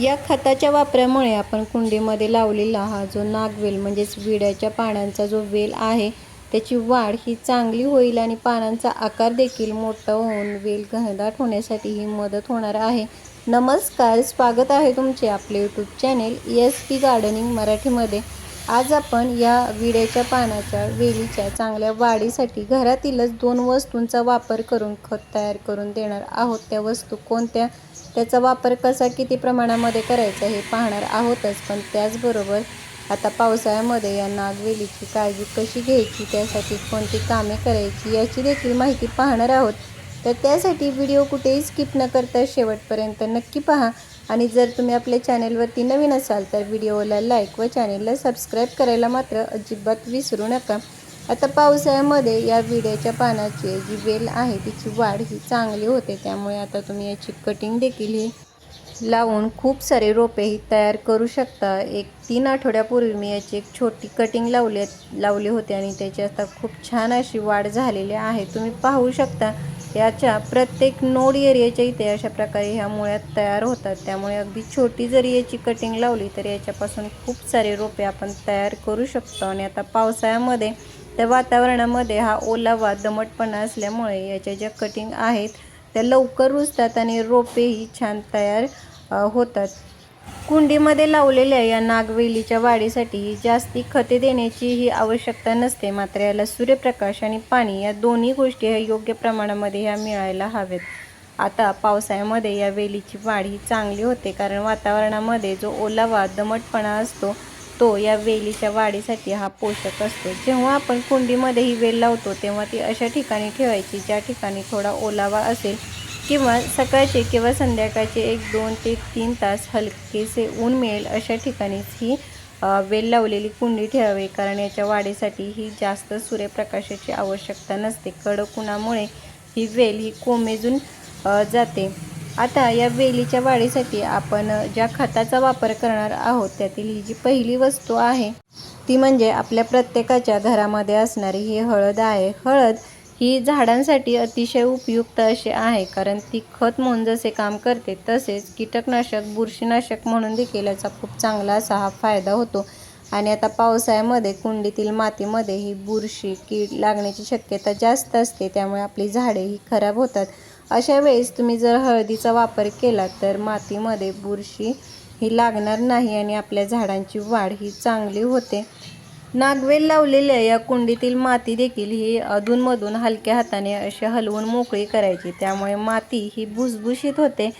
या खताच्या वापरामुळे आपण कुंडीमध्ये लावलेला हा जो नागवेल म्हणजेच विड्याच्या पानांचा जो वेल आहे त्याची वाढ ही चांगली होईल आणि पानांचा आकार देखील मोठा होऊन वेल घनदाट होण्यासाठी ही मदत होणार आहे. नमस्कार स्वागत आहे तुमचे आपले YouTube channel S P gardening मराठीमध्ये. आज आपण या विड्याच्या पानाच्या वेलीच्या चांगल्या वाढीसाठी घरातीलच दोन वस्तूंचा वापर करून खत तयार करून देणार आहोत. त्या वस्तू कोणत्या? त्याचा वापर कसा किती प्रमाणामध्ये करायचा हे पाहणार आहोतच पण त्याचबरोबर आता पावसाळ्यामध्ये या नागवेलीची काळजी कशी घ्यायची त्यासाठी कोणती कामे करायची याची देखील माहिती पाहणार आहोत. तर त्यासाठी व्हिडिओ कुठेही स्किप न करता शेवटपर्यंत नक्की पहा. आणि जर तुम्ही आपल्या चॅनेलवरती नवीन असाल तर व्हिडिओला लाईक व चॅनेलला सबस्क्राईब करायला मात्र अजिबात विसरू नका. आता पावसाळ्यामध्ये या विड्याच्या पानाची जी वेल आहे तिची वाढ ही चांगली होते त्यामुळे आता तुम्ही याची कटिंग देखील ही लावून खूप सारे रोपे ही तयार करू शकता. एक तीन आठवड्यापूर्वी मी याची एक छोटी कटिंग लावली लावली होती आणि त्याची आता खूप छान अशी वाढ झालेली आहे. तुम्ही पाहू शकता याच्या प्रत्येक नोड एरियाच्या इथे अशा प्रकारे ह्या मुळ्यात तयार होतात. त्यामुळे अगदी छोटी जरी याची कटिंग लावली तर याच्यापासून खूप सारे रोपे आपण तयार करू शकतो. आणि आता पावसाळ्यामध्ये त्या वातावरणामध्ये हा ओलावा दमटपणा असल्यामुळे याच्या ज्या कटिंग आहेत त्या लवकर रुजतात आणि रोपेही छान तयार होतात. कुंडीमध्ये लावलेल्या या नागवेलीच्या वाढीसाठी जास्ती खते देण्याची ही आवश्यकता नसते मात्र याला सूर्यप्रकाश आणि पाणी या दोन्ही गोष्टी ह्या योग्य प्रमाणामध्ये ह्या मिळायला हव्यात आता पावसाळ्यामध्ये या वेलीची वाढ ही चांगली होते कारण वातावरणामध्ये जो ओलावा दमटपणा असतो तो या वेलीच्या वाढीसाठी हा पोषक असतो. जेव्हा आपण कुंडीमध्ये ही वेल लावतो तेव्हा ती अशा ठिकाणी ठेवायची ज्या ठिकाणी थोडा ओलावा असेल किंवा सकाळचे किंवा संध्याकाळचे एक दोन ते तीन तास हलकेसे ऊन मिळेल अशा ठिकाणीच ही वेल लावलेली कुंडी ठेवावी. कारण याच्या वाढीसाठी ही जास्त सूर्यप्रकाशाची आवश्यकता नसते. कडक उन्हामुळे ही वेल ही कोमेजून जाते. आता या वेलीच्या वाढीसाठी आपण ज्या खताचा वापर करणार आहोत त्यातील ही जी पहिली वस्तू आहे ती म्हणजे आपल्या प्रत्येकाच्या घरामध्ये असणारी ही हळद आहे. हळद ही झाडांसाठी अतिशय उपयुक्त अशी आहे कारण ती खत म्हणून जसे काम करते तसेच कीटकनाशक बुरशीनाशक म्हणून देखील याचा खूप चांगला असा हा फायदा होतो. आणि आता पावसाळ्यामध्ये कुंडीतील मातीमध्ये ही बुरशी कीड लागण्याची शक्यता जास्त असते त्यामुळे आपली झाडे ही खराब होतात. अशा वेळेस तुम्ही जर हळदीचा वापर केला तर मातीमध्ये बुरशी ही लागणार नाही आणि आपल्या झाडांची वाढ ही चांगली होते. नागवेल लावलेल्या या कुंडीतील माती देखील ही अधूनमधून हलक्या हाताने अशी हलवून मोकळी करायची. त्यामुळे माती ही भुसभुशीत होते.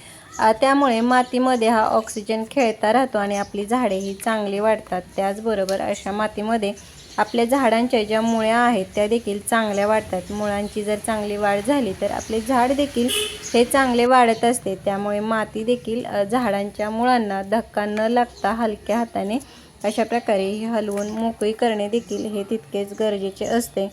त्यामुळे मातीमध्ये हा ऑक्सिजन खेळता राहतो आणि आपली झाडे ही चांगली वाढतात. त्याचबरोबर अशा मातीमध्ये आपल्या झाडांच्या ज्या मुळ्या आहेत त्या देखील चांगल्या वाढतात. मुळांची जर चांगली वाढ झाली तर आपले झाड देखील हे चांगले वाढत असते. त्यामुळे माती देखील झाडांच्या मुळांना धक्का न लागता हलक्या हाताने अशा प्रकारे हलवून मोकळी करणे देखील हे तितकेच गरजेचे असते.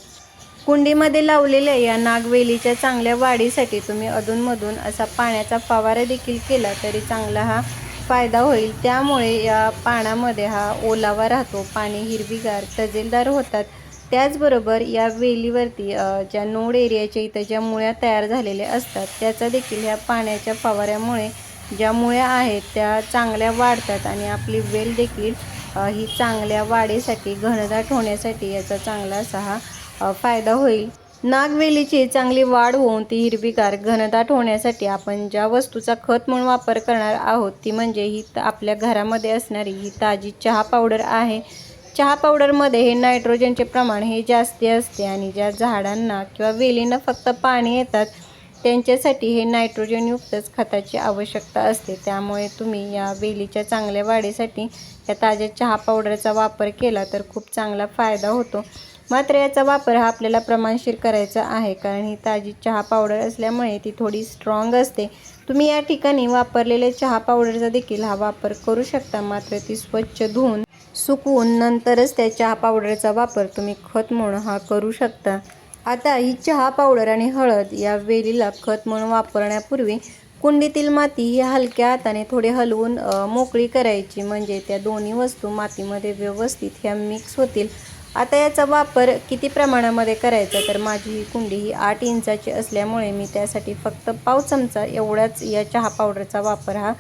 कुंडीमध्ये लावलेल्या या नागवेलीच्या चांगल्या वाढीसाठी तुम्ही अधूनमधून असा पाण्याचा फवारा देखील केला तरी चांगला हा फायदा होईल. त्यामुळे या पानामध्ये हा ओलावा राहतो. पाणी हिरवीगार तजेलदार होतात. त्याचबरोबर या वेलीवरती ज्या नोड एरियाच्या इथं ज्या मुळ्या तयार झालेल्या असतात त्याचा देखील ह्या पाण्याच्या फवाऱ्यामुळे ज्या मुळ्या आहेत त्या चांगल्या वाढतात आणि आपली वेल देखील ही चांगल्या वाढीसाठी घनदाट होण्यासाठी याचा चांगला असा हा फायदा होईल. नागवेलीची चांगली वाढ होऊन ती हिरवीगार घनदाट होण्यासाठी आपण ज्या वस्तूचा खत म्हणून वापर करणार आहोत ती म्हणजे ही आपल्या घरामध्ये असणारी ही ताजी चहा पावडर आहे. चहा पावडरमध्ये हे नायट्रोजनचे प्रमाण हे जास्ती असते आणि ज्या झाडांना किंवा वेलींना फक्त पाणी येतात त्यांच्यासाठी हे नायट्रोजनयुक्तच खताची आवश्यकता असते. त्यामुळे तुम्ही या वेलीच्या चांगल्या वाढीसाठी या ताज्या चहा पावडरचा वापर केला तर खूप चांगला फायदा होतो. मात्र याचा वापर हा आपल्याला प्रमाणशीर करायचा आहे. कारण ही ताजी चहा पावडर असल्यामुळे ती थोडी स्ट्रॉंग असते. तुम्ही या ठिकाणी वापरलेल्या चहा पावडरचा देखील हा वापर करू शकता. मात्र ती स्वच्छ धुवून सुकवून नंतरच त्या चहा पावडरचा वापर तुम्ही खत म्हणून हा करू शकता. आता ही चहा पावडर आणि हळद या वेलीला खत म्हणून वापरण्यापूर्वी कुंडीतील माती ही हलक्या हाताने थोडी हलवून मोकळी करायची. म्हणजे त्या दोन्ही वस्तू मातीमध्ये व्यवस्थित ह्या मिक्स होतील. आता याचा वापर किती प्रमाणामध्ये करायचा? तर माझी ही कुंडी ही आठ इंचाची असल्यामुळे मी त्यासाठी फक्त पाव चमचा एवढाच या चहा पावडरचा वापर हा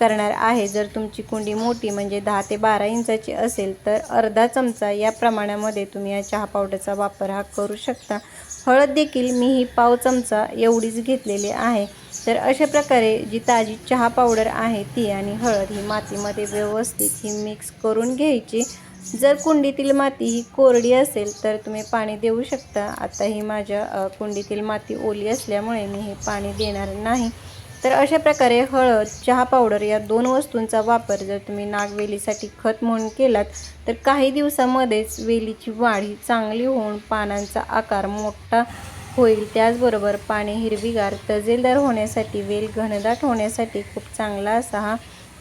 करणार आहे. जर तुमची कुंडी मोठी म्हणजे दहा ते बारा इंचाची असेल तर अर्धा चमचा या प्रमाणामध्ये तुम्ही या चहा पावडरचा वापर हा करू शकता. हळद देखील मी ही पाव चमचा एवढीच घेतलेली आहे. तर अशा प्रकारे जी ताजी चहा पावडर आहे ती आणि हळद ही मातीमध्ये व्यवस्थित ही मिक्स करून घ्यायची. जर कुंडीतील माती ही कोरडी असेल तर तुम्ही पाणी देऊ शकता. आता ही माझ्या कुंडीतील माती ओली असल्यामुळे मी हे पाणी देणार नाही. तर अशा प्रकारे हळद चहा पावडर या दोन वस्तूंचा वापर जर तुम्ही नागवेलीसाठी खत म्हणून केलात तर काही दिवसामध्येच वेलीची वाढ ही चांगली होऊन पानांचा आकार मोठा होईल. त्याचबरोबर पाने हिरवीगार तजेलदार होण्यासाठी वेल घनदाट होण्यासाठी खूप चांगला असा हा